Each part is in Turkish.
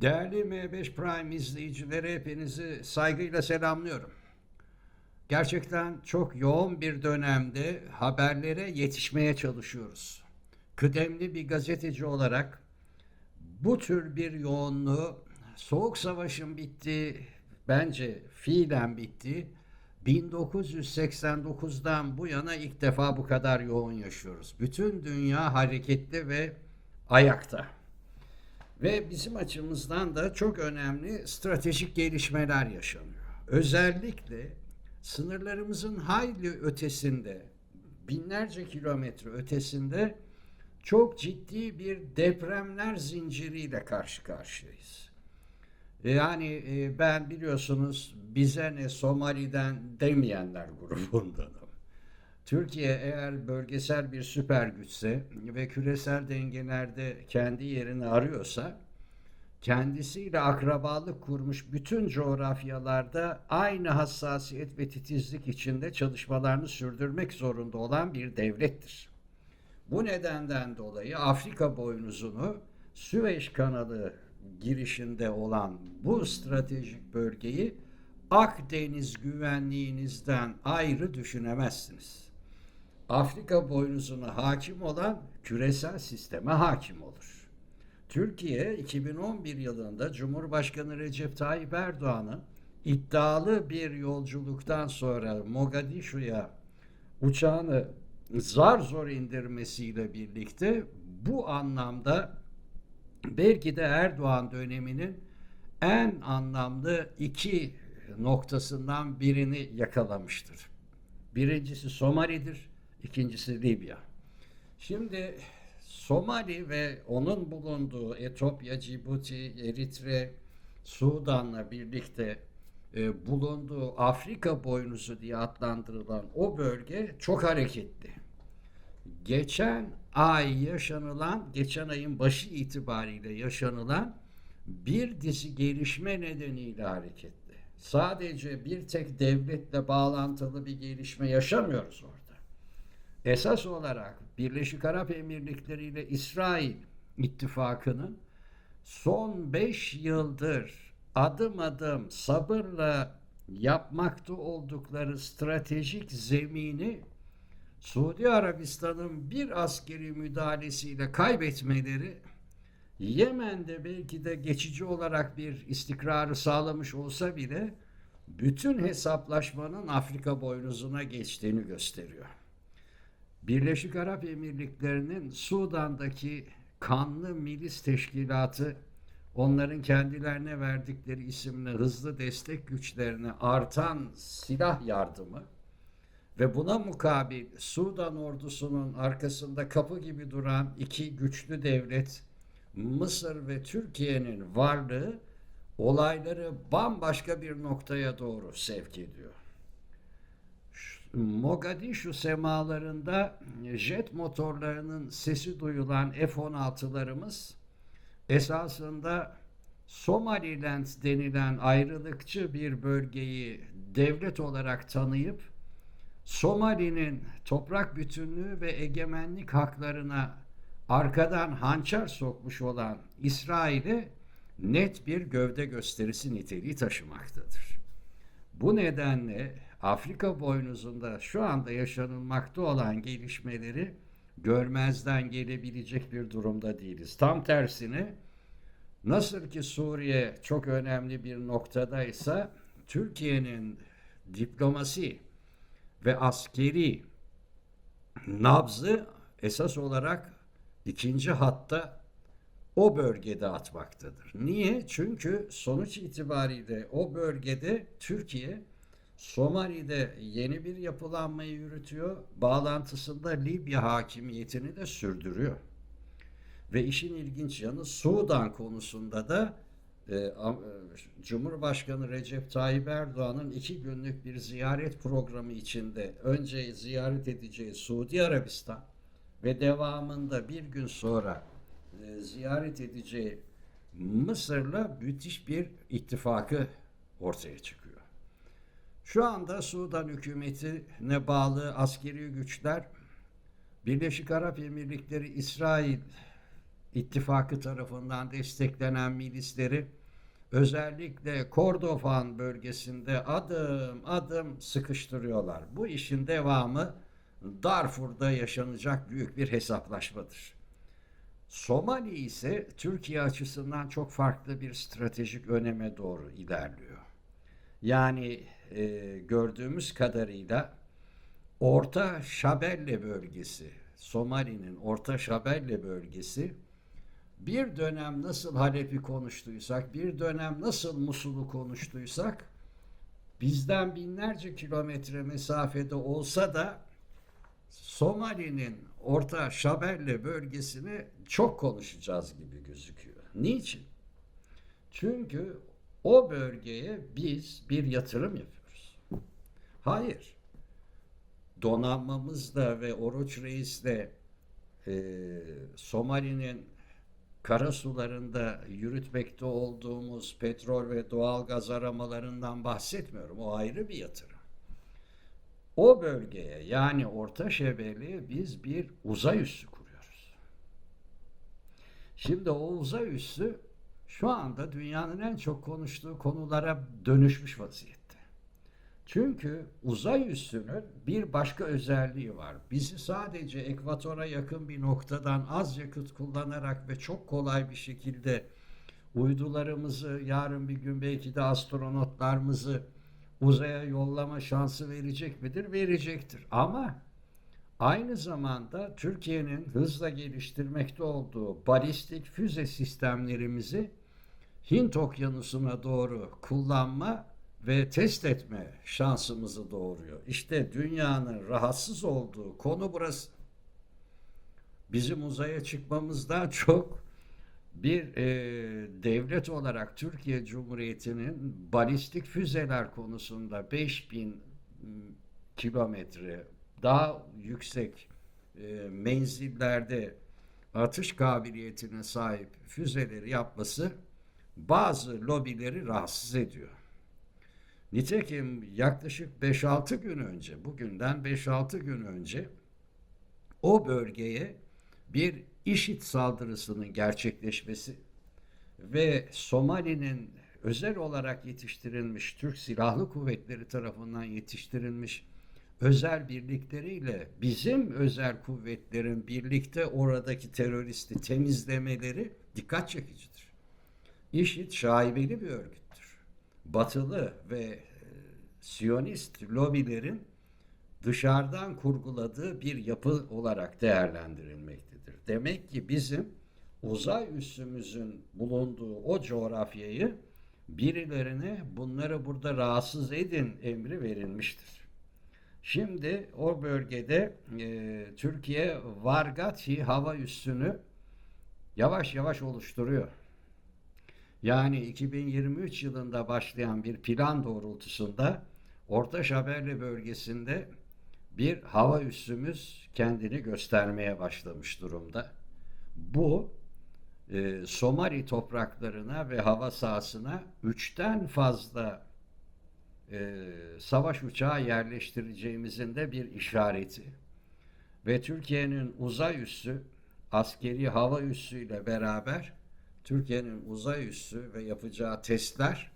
Değerli M5 Prime izleyicileri hepinizi saygıyla selamlıyorum. Gerçekten çok yoğun bir dönemde haberlere yetişmeye çalışıyoruz. Kıdemli bir gazeteci olarak bu tür bir yoğunluğu Soğuk Savaş'ın bittiği, bence fiilen bitti. 1989'dan bu yana ilk defa bu kadar yoğun yaşıyoruz. Bütün dünya hareketli ve ayakta. Ve bizim açımızdan da çok önemli stratejik gelişmeler yaşanıyor. Özellikle sınırlarımızın hayli ötesinde, binlerce kilometre ötesinde çok ciddi bir depremler zinciriyle karşı karşıyayız. Yani e, ben biliyorsunuz bize ne Somali'den demeyenler grubundanım. Türkiye eğer bölgesel bir süper güçse ve küresel dengelerde kendi yerini arıyorsa kendisiyle akrabalık kurmuş bütün coğrafyalarda aynı hassasiyet ve titizlik içinde çalışmalarını sürdürmek zorunda olan bir devlettir. Bu nedenden dolayı Afrika boynuzunu Süveyş kanalı girişinde olan bu stratejik bölgeyi Akdeniz güvenliğinizden ayrı düşünemezsiniz. Afrika boynuzuna hakim olan küresel sisteme hakim olur. Türkiye 2011 yılında Cumhurbaşkanı Recep Tayyip Erdoğan'ın iddialı bir yolculuktan sonra Mogadishu'ya uçağını zar zor indirmesiyle birlikte bu anlamda belki de Erdoğan döneminin en anlamlı iki noktasından birini yakalamıştır. Birincisi Somali'dir, ikincisi Libya. Şimdi Somali ve onun bulunduğu Etiyopya, Cibuti, Eritre, Sudan'la birlikte e, bulunduğu Afrika boynuzu diye adlandırılan o bölge çok hareketli. Geçen ay yaşanılan, geçen ayın başı itibariyle yaşanılan bir dizi gelişme nedeniyle hareketli. Sadece bir tek devletle bağlantılı bir gelişme yaşamıyoruz orada. Esas olarak Birleşik Arap Emirlikleri ile İsrail ittifakının son 5 yıldır adım adım sabırla yapmakta oldukları stratejik zemini Suudi Arabistan'ın bir askeri müdahalesiyle kaybetmeleri Yemen'de belki de geçici olarak bir istikrarı sağlamış olsa bile bütün hesaplaşmanın Afrika boynuzuna geçtiğini gösteriyor. Birleşik Arap Emirlikleri'nin Sudan'daki kanlı milis teşkilatı onların kendilerine verdikleri isimle hızlı destek güçlerine artan silah yardımı ve buna mukabil Sudan ordusunun arkasında kapı gibi duran iki güçlü devlet Mısır ve Türkiye'nin varlığı olayları bambaşka bir noktaya doğru sevk ediyor. Mogadishu semalarında jet motorlarının sesi duyulan F-16'larımız esasında Somaliland denilen ayrılıkçı bir bölgeyi devlet olarak tanıyıp Somali'nin toprak bütünlüğü ve egemenlik haklarına arkadan hançer sokmuş olan İsrail'e net bir gövde gösterisi niteliği taşımaktadır. Bu nedenle Afrika boynuzunda şu anda yaşanılmakta olan gelişmeleri görmezden gelebilecek bir durumda değiliz. Tam tersine nasıl ki Suriye çok önemli bir noktadaysa Türkiye'nin diplomasi ve askeri nabzı esas olarak ikinci hatta o bölgede atmaktadır. Niye? Çünkü sonuç itibariyle o bölgede Türkiye Somali'de yeni bir yapılanmayı yürütüyor. Bağlantısında Libya hakimiyetini de sürdürüyor. Ve işin ilginç yanı Sudan konusunda da e, Cumhurbaşkanı Recep Tayyip Erdoğan'ın iki günlük bir ziyaret programı içinde önce ziyaret edeceği Suudi Arabistan ve devamında bir gün sonra e, ziyaret edeceği Mısır'la müthiş bir ittifakı ortaya çıkıyor. Şu anda Sudan hükümetine bağlı askeri güçler Birleşik Arap Emirlikleri İsrail ittifakı tarafından desteklenen milisleri özellikle Kordofan bölgesinde adım adım sıkıştırıyorlar. Bu işin devamı Darfur'da yaşanacak büyük bir hesaplaşmadır. Somali ise Türkiye açısından çok farklı bir stratejik öneme doğru ilerliyor. Yani e, gördüğümüz kadarıyla Orta Şabelle bölgesi, Somali'nin Orta Şabelle bölgesi bir dönem nasıl Halep'i konuştuysak, bir dönem nasıl Musul'u konuştuysak bizden binlerce kilometre mesafede olsa da Somali'nin Orta Şabelle bölgesini çok konuşacağız gibi gözüküyor. Niçin? Çünkü o bölgeye biz bir yatırım yapıyoruz. Hayır. Donanmamızla ve Oruç Reis'le e, Somali'nin kara sularında yürütmekte olduğumuz petrol ve doğal gaz aramalarından bahsetmiyorum. O ayrı bir yatırım. O bölgeye yani Orta Şebeli'ye biz bir uzay üssü kuruyoruz. Şimdi o uzay üssü şu anda dünyanın en çok konuştuğu konulara dönüşmüş vaziyette. Çünkü uzay üssünün bir başka özelliği var. Bizi sadece ekvatora yakın bir noktadan az yakıt kullanarak ve çok kolay bir şekilde uydularımızı yarın bir gün belki de astronotlarımızı uzaya yollama şansı verecek midir? Verecektir. Ama aynı zamanda Türkiye'nin hızla geliştirmekte olduğu balistik füze sistemlerimizi Hint Okyanusu'na doğru kullanma ve test etme şansımızı doğuruyor. İşte dünyanın rahatsız olduğu konu burası. Bizim uzaya çıkmamızdan çok bir e, devlet olarak Türkiye Cumhuriyeti'nin balistik füzeler konusunda 5000 kilometre daha yüksek e, menzillerde atış kabiliyetine sahip füzeleri yapması bazı lobileri rahatsız ediyor. Nitekim yaklaşık 5-6 gün önce, bugünden 5-6 gün önce o bölgeye bir IŞİD saldırısının gerçekleşmesi ve Somali'nin özel olarak yetiştirilmiş Türk Silahlı Kuvvetleri tarafından yetiştirilmiş özel birlikleriyle bizim özel kuvvetlerin birlikte oradaki teröristi temizlemeleri dikkat çekicidir. IŞİD şaibeli bir örgüttür. Batılı ve e, Siyonist lobilerin dışarıdan kurguladığı bir yapı olarak değerlendirilmektedir. Demek ki bizim uzay üssümüzün bulunduğu o coğrafyayı birilerine bunları burada rahatsız edin emri verilmiştir. Şimdi o bölgede e, Türkiye Vargati hava üssünü yavaş yavaş oluşturuyor. Yani 2023 yılında başlayan bir plan doğrultusunda Orta Şaberli bölgesinde bir hava üssümüz kendini göstermeye başlamış durumda. Bu e, Somali topraklarına ve hava sahasına üçten fazla e, savaş uçağı yerleştireceğimizin de bir işareti. Ve Türkiye'nin uzay üssü, askeri hava üssüyle beraber Türkiye'nin uzay üssü ve yapacağı testler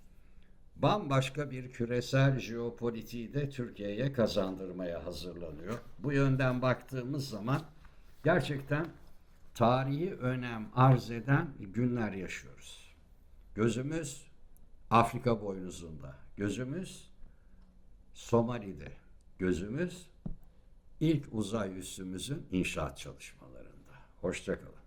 bambaşka bir küresel jeopolitiği de Türkiye'ye kazandırmaya hazırlanıyor. Bu yönden baktığımız zaman gerçekten tarihi önem arz eden günler yaşıyoruz. Gözümüz Afrika boynuzunda, gözümüz Somali'de, gözümüz ilk uzay üssümüzün inşaat çalışmalarında. Hoşçakalın.